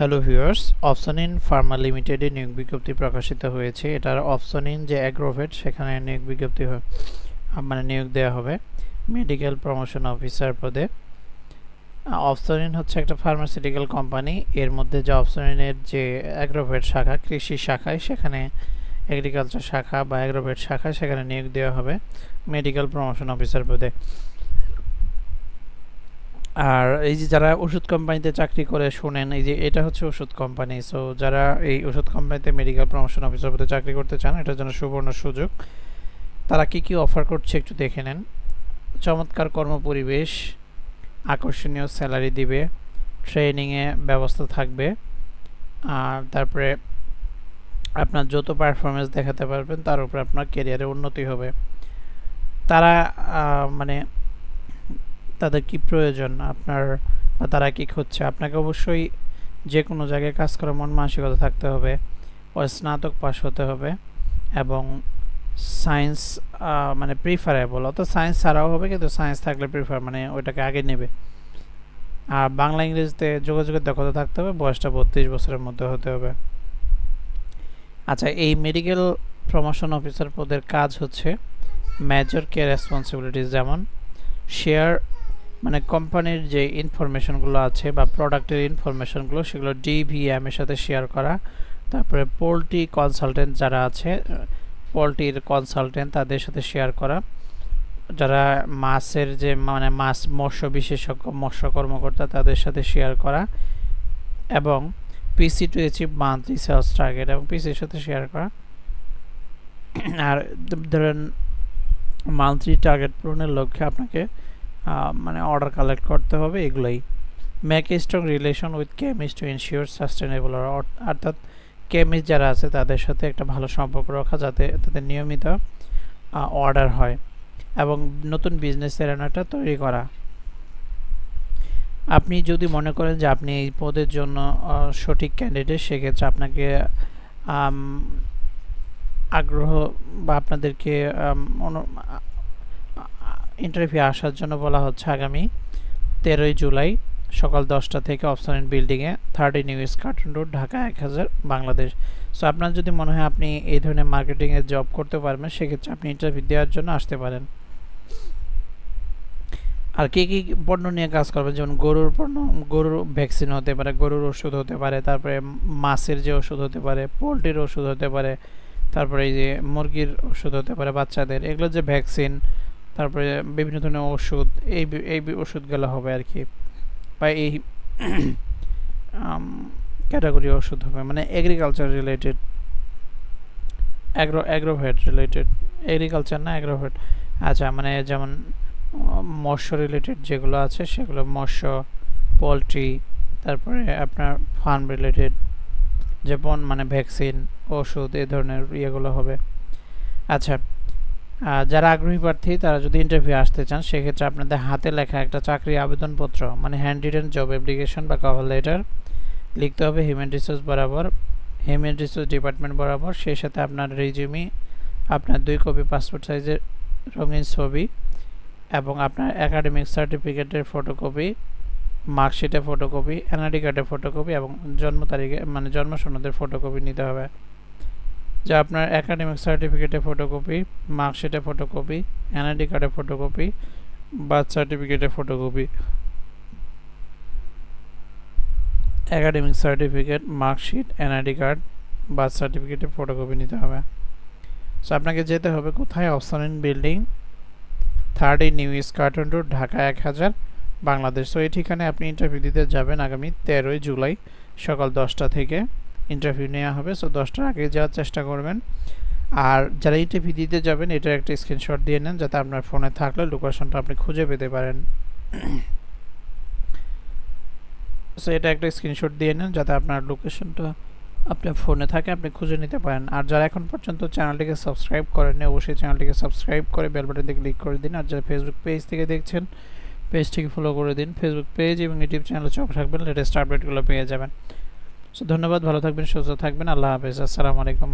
Hello viewers Opsonin pharma লিমিটেডে নিয়োগ বিজ্ঞপ্তি প্রকাশিত হয়েছে। এটার অপশন ইন যে অ্যাগ্রোভেট সেখানে নিয়োগ বিজ্ঞপ্তি মানে নিয়োগ দেওয়া হবে। মেডিকেল প্রমোশন অফিসার পদে। অপশন ইন হচ্ছে একটা ফার্মাসিউটিক্যাল কোম্পানি এর মধ্যে যে অপশন ইনের যে অ্যাগ্রোভেট শাখা, কৃষি শাখায়, সেখানে এগ্রিকালচার শাখা বা অ্যাগ্রোভেট শাখা সেখানে নিয়োগ দেওয়া হবে। মেডিকেল প্রমোশন অফিসার পদে। আর এই যে যারা ওষুধ কোম্পানিতে চাকরি করে শোনেন, এই যে এটা হচ্ছে ওষুধ কোম্পানি সো যারা এই ওষুধ কোম্পানিতে মেডিকেল প্রমোশন অফিসার পদে চাকরি করতে চান, এটার জন্য সুবর্ণ সুযোগ। তারা কি কি অফার করছে একটু দেখে নেন। চমৎকার কর্মপরিবেশ আকর্ষণীয় স্যালারি দিবে ট্রেনিংয়ে ব্যবস্থা থাকবে, আর তারপরে আপনার যত পারফরমেন্স দেখাতে পারবেন, তার উপরে আপনার কেরিয়ারে উন্নতি হবে। তারা মানে তাদের কি প্রয়োজন? আপনার বা তারা কি খুঁজছে? আপনাকে অবশ্যই যে কোনো জায়গায় কাজ করার মন মানসিকতা থাকতে হবে ও স্নাতক পাস হতে হবে এবং সায়েন্স মানে প্রিফারেবল অত সায়েন্স ছাড়াও হবে কিন্তু সায়েন্স থাকলে প্রিফার মানে ওইটাকে আগে নেবে। আর বাংলা ইংরেজিতে যোগাযোগের দক্ষতা থাকতে হবে, বয়সটা বত্রিশ বছরের মধ্যে হতে হবে। আচ্ছা এই মেডিকেল প্রমোশন অফিসার পদের কাজ হচ্ছে মেজর কেয়ার রেসপন্সিবিলিটিস যেমন শেয়ার মানে কোম্পানির যে ইনফরমেশনগুলো আছে বা প্রোডাক্টের ইনফরমেশনগুলো সেগুলো ডিভিএম এর সাথে শেয়ার করা। তারপরে পোলট্রি কনসালটেন্ট যারা আছে, পোলট্রির কনসালটেন্ট তাদের সাথে শেয়ার করা। যারা মাছের যে মানে মাছ মৎস্য বিশেষজ্ঞ, মৎস্য কর্মকর্তা তাদের সাথে শেয়ার করা। এবং PC to achieve monthly sales target এবং পিসির সাথে শেয়ার করা। আর ধরেন মান্থলি টার্গেট পূরণের লক্ষ্যে আপনাকে মানে অর্ডার কালেক্ট করতে হবে, এগুলোই। A strong relation with chemist to ensure sustainable অর্থাৎ কেমিস্ট যারা আছে, তাদের সাথে একটা ভালো সম্পর্ক রাখা যাতে তাদের নিয়মিত অর্ডার হয় এবং নতুন বিজনেস এরানাটা তৈরি করা। আপনি যদি মনে করেন যে আপনি এই পদের জন্য সঠিক ক্যান্ডিডেট সেক্ষেত্রে আপনাকে আগ্রহ বা আপনাদেরকে ইন্টারভিউ আসার জন্য বলা হচ্ছে আগামী তেরোই জুলাই সকাল দশটা থেকে অপশন বিল্ডিংয়ে থার্টি নিউ কার্টুন রোড ঢাকা এক হাজার, বাংলাদেশ। সো আপনার যদি মনে হয় আপনি এই ধরনের মার্কেটিংয়ের জব করতে পারবেন, সেক্ষেত্রে আপনি ইন্টারভিউ দেওয়ার জন্য আসতে পারেন। আর কী কী পণ্য নিয়ে কাজ করবেন? যেমন গরুর পণ্য, গরুর ভ্যাকসিন হতে পারে, গরুর ওষুধ হতে পারে, তারপরে মাছের যে ওষুধ হতে পারে, পোলট্রির ওষুধ হতে পারে, তারপরে এই যে মুরগির ওষুধ হতে পারে বাচ্চাদের, এগুলো যে ভ্যাকসিন তারপরে বিভিন্ন ধরনের ওষুধ এই এই ওষুধগুলো হবে আর কি বা এই ক্যাটাগরি ওষুধ হবে মানে agriculture related agro agrovet related agriculture না অ্যাগ্রোভেট আচ্ছা মানে যেমন, মৎস্য রিলেটেড যেগুলো আছে, সেগুলো মৎস্য, পোলট্রি, তারপরে আপনার ফার্ম রিলেটেড যেমন মানে ভ্যাকসিন ওষুধ এই ধরনের ইয়েগুলো হবে। আচ্ছা যারা আগ্রহী প্রার্থী, তারা যদি ইন্টারভিউ আসতে চান, সেক্ষেত্রে আপনাদের হাতে লেখা একটা চাকরি আবেদনপত্র মানে হ্যান্ড রিটেন জব অ্যাপ্লিকেশন বা কভার লেটার লিখতে হবে হিউম্যান রিসোর্স বরাবর হিউম্যান রিসোর্স ডিপার্টমেন্ট বরাবর, সেই সাথে আপনার রেজিউমি আপনার দুই কপি পাসপোর্ট সাইজের রঙিন ছবি এবং আপনার একাডেমিক সার্টিফিকেটের ফটোকপি মার্কশিটের ফটোকপি এনআইডি কার্ডের ফটোকপি এবং জন্ম তারিখে মানে জন্ম সনদের ফটোকপি নিতে হবে। যা আপনার একাডেমিক সার্টিফিকেটের ফটোকপি মার্কশিটের ফটোকপি এনআইডি কার্ডের ফটোকপি বার্থ সার্টিফিকেটের photocopy academic certificate marksheet NID card birth সার্টিফিকেটের ফটোকপি নিতে হবে। সো আপনাকে যেতে হবে কোথায়? Opsonin building third in new Eskaton road Dhaka এক হাজার, বাংলাদেশ। সো এই ঠিকানায় আপনি ইন্টারভিউ দিতে যাবেন আগামী তেরোই জুলাই সকাল দশটা থেকে। ইন্টারভিউ নেওয়া হবে সো দশটার আগে যাওয়ার চেষ্টা করবেন। আর যারা ইন্টারভিউ দিতে যাবেন এটার একটা স্ক্রিনশট দিয়ে নেন, যাতে আপনার ফোনে থাকলে লোকেশনটা আপনি খুঁজে পেতে পারেন। সো এটা একটা স্ক্রিনশট দিয়ে নেন, যাতে আপনার লোকেশনটা আপনার ফোনে থাকে, আপনি খুঁজে নিতে পারেন। আর যারা এখন পর্যন্ত চ্যানেলটিকে সাবস্ক্রাইব করেননি, অবশ্যই চ্যানেলটিকে সাবস্ক্রাইব করে বেল বাটনে ক্লিক করে দিন। আর যারা ফেসবুক পেজ থেকে দেখছেন পেজটিকে ফলো করে দিন। ফেসবুক পেজ এবং ইউটিউব চ্যানেলে চোখ রাখবেন লেটেস্ট আপডেটগুলো পেয়ে যাবেন। সো ধন্যবাদ ভালো থাকবেন সুস্থ থাকবেন আল্লাহ হাফেজ আসসালামু আলাইকুম।